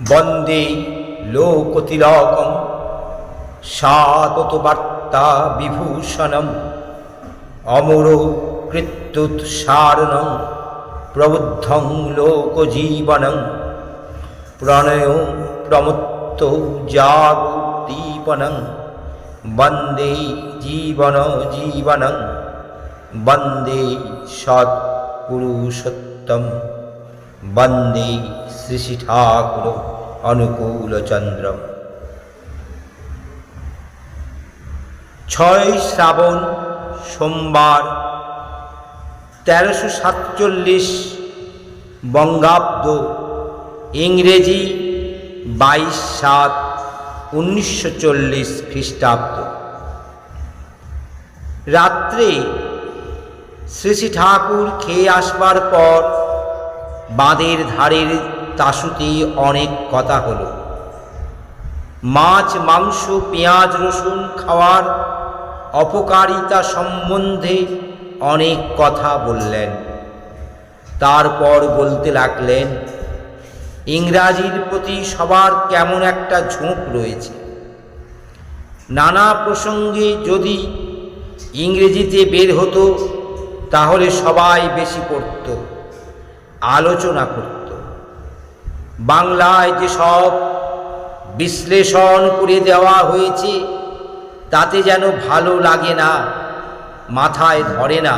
বন্দে লোকতিলকম সাতত বার্তা বিভূষণম অমর কৃত্যুৎসারণং প্রবুদ্ধং লোকজীবনং প্রণয় প্রমুক্ত জাগদীপনং বন্দে জীবন জীবনং বন্দে সৎপুরুষোত্তম বন্দে শ্রী শ্রী ঠাকুর অনুকূলচন্দ্র ছয় শ্রাবণ সোমবার তেরোশো সাতচল্লিশ বঙ্গাব্দ, ইংরেজি বাইশ সাত উনিশশো চল্লিশ খ্রিস্টাব্দ। রাত্রে শ্রী শ্রী ঠাকুর খেয়ে আসবার পর বাঁধের ধারের তাসুতে অনেক কথা হলো। মাছ, মাংস, পেঁয়াজ, রসুন খাওয়ার অপকারিতা সম্বন্ধে অনেক কথা বললেন। তারপর বলতে লাগলেন, ইংরাজির প্রতি সবার কেমন একটা ঝোঁক রয়েছে। নানা প্রসঙ্গে যদি ইংরেজিতে বের হতো, তাহলে সবাই বেশি পড়ত, আলোচনা করত। বাংলায় যে সব বিশ্লেষণ করে দেওয়া হয়েছে, তাতে যেন ভালো লাগে না, মাথায় ধরে না।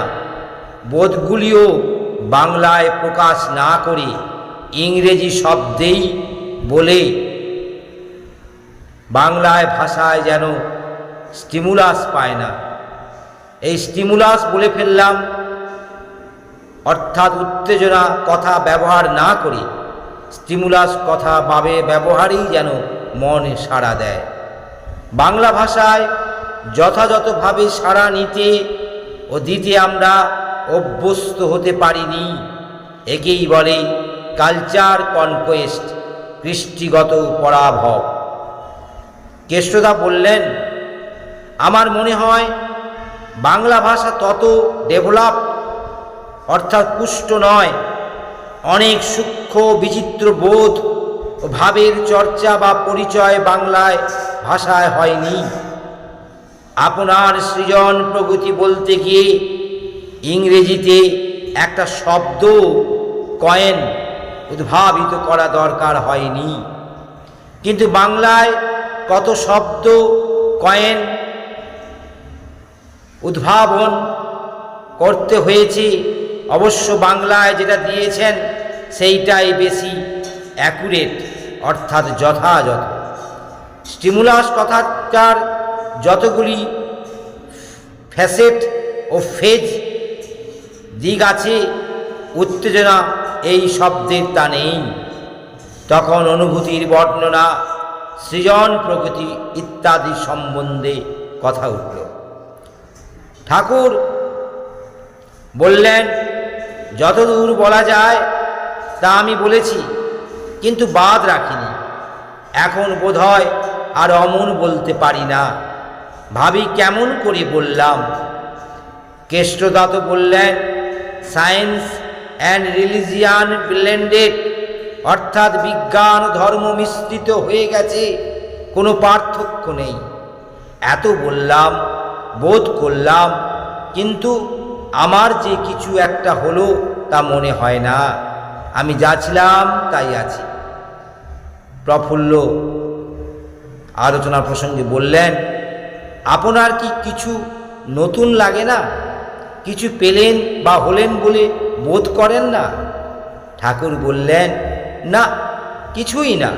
বোধগুলিও বাংলায় প্রকাশ না করে ইংরেজি শব্দেই বলে। বাংলায় ভাষায় যেন স্টিমুলাস পায় না। এই স্টিমুলাস বলে ফেললাম, অর্থাৎ উত্তেজনা, কথা ব্যবহার না করে স্টিমুলাস কথা বাবে ব্যবহারেই যেন মনে সাড়া দেয়। বাংলা ভাষায় যথাযথভাবে সাড়া নিতে ও দিতে আমরা অভ্যস্ত হতে পারিনি। একেই বলে কালচার কনকোয়েস্ট কৃষ্টিগত পরাভব। কেষ্টদা বললেন, আমার মনে হয় বাংলা ভাষা তত ডেভেলপ অর্থাৎ পুষ্ট নয় অনেক সূক্ষ্ম বিচিত্র বোধ ও ভাবের চর্চা বা পরিচয় বাংলায়, ভাষায় হয়নি। আপনার সৃজন প্রগতি বলতে গিয়ে ইংরেজিতে একটা শব্দ, কয়েন উদ্ভাবিত করা দরকার হয়নি। কিন্তু বাংলায় কত শব্দ, কয়েন উদ্ভাবন করতে হয়েছে, অবশ্য বাংলায় যেটা দিয়েছেন সেইটাই বেশি অ্যাকুরেট অর্থাৎ যথাযথ। স্টিমুলাস কথাটার যতগুলি ফ্যাসেট ও ফেজ দিক আছে, উত্তেজনা এই শব্দের তা নেই। তখন অনুভূতির বর্ণনা, সৃজন প্রকৃতি ইত্যাদি সম্বন্ধে কথা উঠল। ঠাকুর বললেন, যতদূর বলা যায় তা আমি বলেছি, কিন্তু বাদ রাখিনি। এখন বোধহয় আর অমন বলতে পারি না। ভাবি কেমন করে বললাম। কেষ্টদাত বললেন সায়েন্স অ্যান্ড রিলিজিয়ান ব্লেন্ডেড অর্থাৎ বিজ্ঞান, ধর্ম মিশ্রিত হয়ে গেছে, কোনো পার্থক্য নেই। এত বললাম, বোধ করলাম, কিন্তু আমার যে কিছু একটা হলো তা মনে হয় না। আমি যাচ্ছিলাম তাই আছি। প্রফুল্ল আলোচনা প্রসঙ্গে বললেন, আপনার কি কিছু নতুন লাগে না? কিছু পেলেন বা হলেন বলে বোধ করেন না? ঠাকুর বললেন, না, কিছুই না,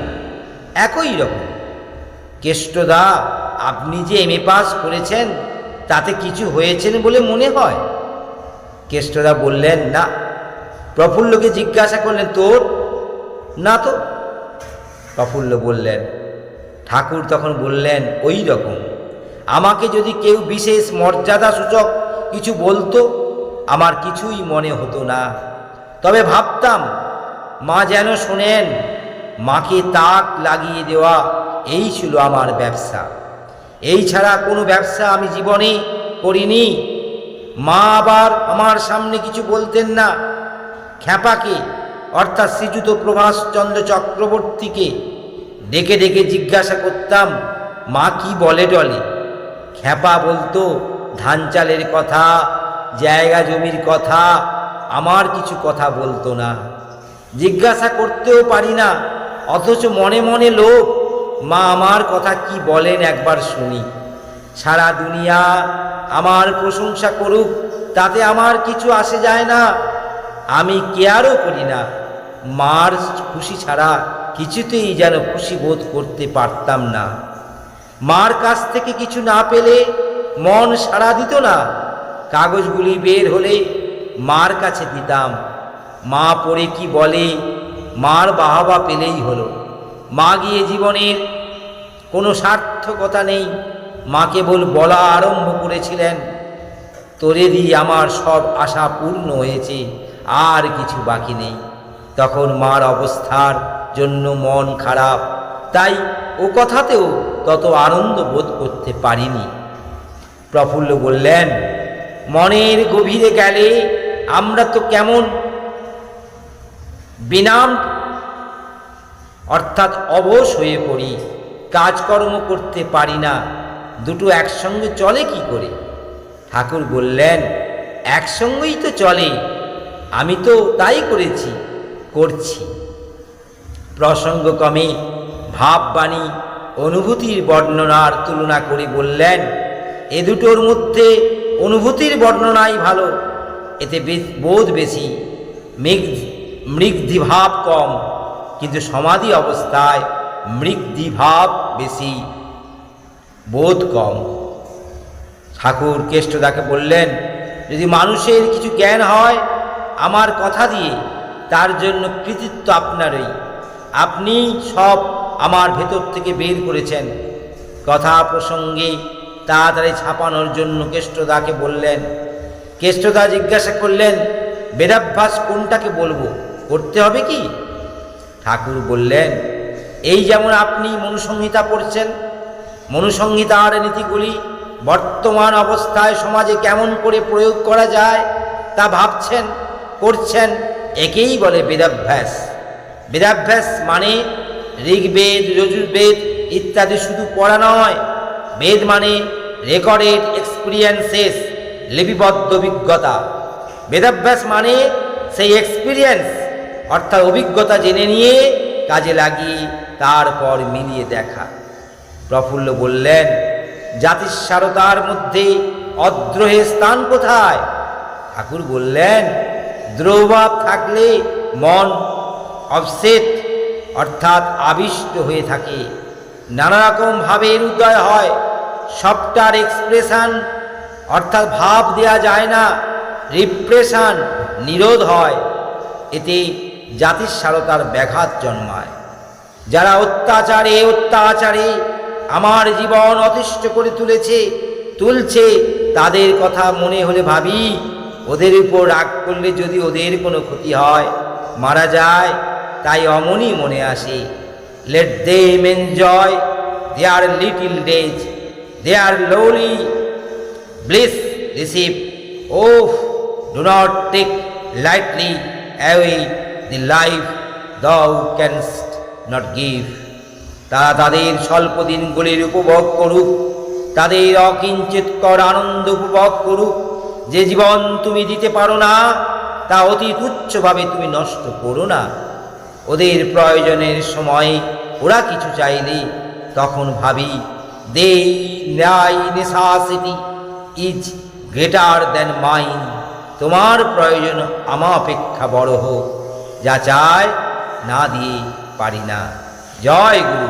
একই রকম। কেষ্টদা, আপনি যে এম এ পাস করেছেন, তাতে কিছু হয়েছেন বলে মনে হয়? কেষ্টদা বললেন, না প্রফুল্লকে জিজ্ঞাসা করলেন, তোর? না তো। প্রফুল্ল বললেন, ঠাকুর তখন বললেন ওই রকম, আমাকে যদি কেউ বিশেষ মর্যাদা সূচক কিছু বলতো, আমার কিছুই মনে হতো না। তবে ভাবতাম, মা যেন শোনেন, মাকে তাক লাগিয়ে দেওয়া, এই ছিল আমার ব্যবসা। এই ছাড়া কোনো ব্যবসা আমি জীবনে করিনি। মা আবার আমার সামনে কিছু বলতেন না। খ্যাপাকে, অর্থাৎ শ্রীযুত প্রভাষচন্দ্র চক্রবর্তীকে ডেকে ডেকে জিজ্ঞাসা করতাম, মা কি বলে টলে? খ্যাপা বলতো, ধান চালের কথা, জায়গা জমির কথা, আমার কিছু কথা বলতো না। জিজ্ঞাসা করতেও পারি না, অথচ মনে মনে লোক মা আমার কথা কি বলেন একবার শুনি। সারা দুনিয়া আমার প্রশংসা করুক, তাতে আমার কিছু আসে যায় না আমি কেয়ারও করি না। মার খুশি ছাড়া কিছুতেই যেন খুশি বোধ করতে পারতাম না। মার কাছ থেকে কিছু না পেলে মন সাড়া দিত না। কাগজগুলি বের হলে মার কাছে দিতাম। মা পড়ে কি বলে, মার বাহাবা পেলেই হলো। মা গিয়ে জীবনের কোনো সার্থকতা নেই। মা কেবল বলা আরম্ভ করেছিলেন তোরে দিয়ে আমার সব আশা পূর্ণ হয়েছে। আর কিছু বাকি নেই। তখন মার অবস্থার জন্য মন খারাপ। তাই ও কথাতেও তত আনন্দ বোধ করতে পারিনি। প্রফুল্ল বললেন, মনের গভীরে গেলে আমরা তো কেমন? বিনাম। অর্থাৎ অবশ হয়ে পড়ি, কাজকর্ম করতে পারি না। দুটো একসঙ্গে চলে কি করে? ঠাকুর বললেন, একসঙ্গেই তো চলে। আমি তো তাই করেছি, করছি। প্রসঙ্গক্রমে ভাববাণী অনুভূতির বর্ণনার তুলনা করে বললেন, এ দুটোর মধ্যে অনুভূতির বর্ণনাই ভালো, এতে বোধ বেশি। মৃগ মৃগধিভাব কম, কিন্তু সমাধি অবস্থায় মৃগধিভাব বেশি, বোধ কম। ঠাকুর কেষ্টদাকে বললেন, যদি মানুষের কিছু জ্ঞান হয় আমার কথা দিয়ে তার জন্য কৃতিত্ব আপনারই। আপনি সব আমার ভেতর থেকে বের করেছেন। কথা প্রসঙ্গে তাড়াতাড়ি ছাপানোর জন্য কেষ্টদাকে বললেন, কেষ্টদা জিজ্ঞাসা করলেন, বেদাভ্যাস কোনটাকে বলব, করতে হবে কি? ঠাকুর বললেন, এই যেমন আপনি মনুসংহিতা পড়ছেন, মনুসংহিতার নীতিগুলি বর্তমান অবস্থায় সমাজে কেমন করে প্রয়োগ করা যায় তা ভাবছেন করছেন, একেই বলে বেদাভ্যাস। বেদাভ্যাস মানে ঋগ্বেদ, যজুর্বেদ ইত্যাদি শুধু পড়া নয়। বেদ মানে রেকর্ডেড এক্সপিরিয়েন্সেস, লিপিবদ্ধ অভিজ্ঞতা। বেদাভ্যাস মানে সেই এক্সপিরিয়েন্স, অর্থাৎ অভিজ্ঞতা জেনে নিয়ে কাজে লাগিয়ে তারপর মিলিয়ে দেখা। প্রফুল্ল বললেন জাতিস্বারতার মধ্যে অদ্রোহের স্থান কোথায়? ঠাকুর বললেন দ্রৌভাব থাকলে মন অবসেট অর্থাৎ আবিষ্ট হয়ে থাকে। নানা রকম ভাবের উদয় হয়। সবটার এক্সপ্রেশন অর্থাৎ ভাব দেয়া যায় না রিপ্রেশন নিরোধ হয়। এতে জাতিস্বারতার ব্যাঘাত জন্মায়। যারা অত্যাচারে অত্যাচারে আমার জীবন অতিষ্ঠ করে তুলেছে, তুলছে, তাদের কথা মনে হলে ভাবি ওদের উপর রাগ করলে যদি ওদের কোনো ক্ষতি হয়, মারা যায়, তাই অমনই মনে আসে let them enjoy their little days their lowly bliss receive. Oh do not take lightly away the life thou canst not give. তারা তাদের স্বল্প দিনগুলির উপভোগ করুক, তাদের অকিঞ্চিত কর আনন্দ উপভোগ করুক যে জীবন তুমি দিতে পারো না, তা অতি তুচ্ছভাবে তুমি নষ্ট করো না। ওদের প্রয়োজনের সময় ওরা কিছু চাইলে তখন ভাবি thy necessity is greater than mine. তোমার প্রয়োজন আমা অপেক্ষা বড় হোক, যা চায় না দিয়ে পারি না। জয় গুরু,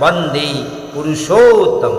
বন্দে পুরুষোত্তম।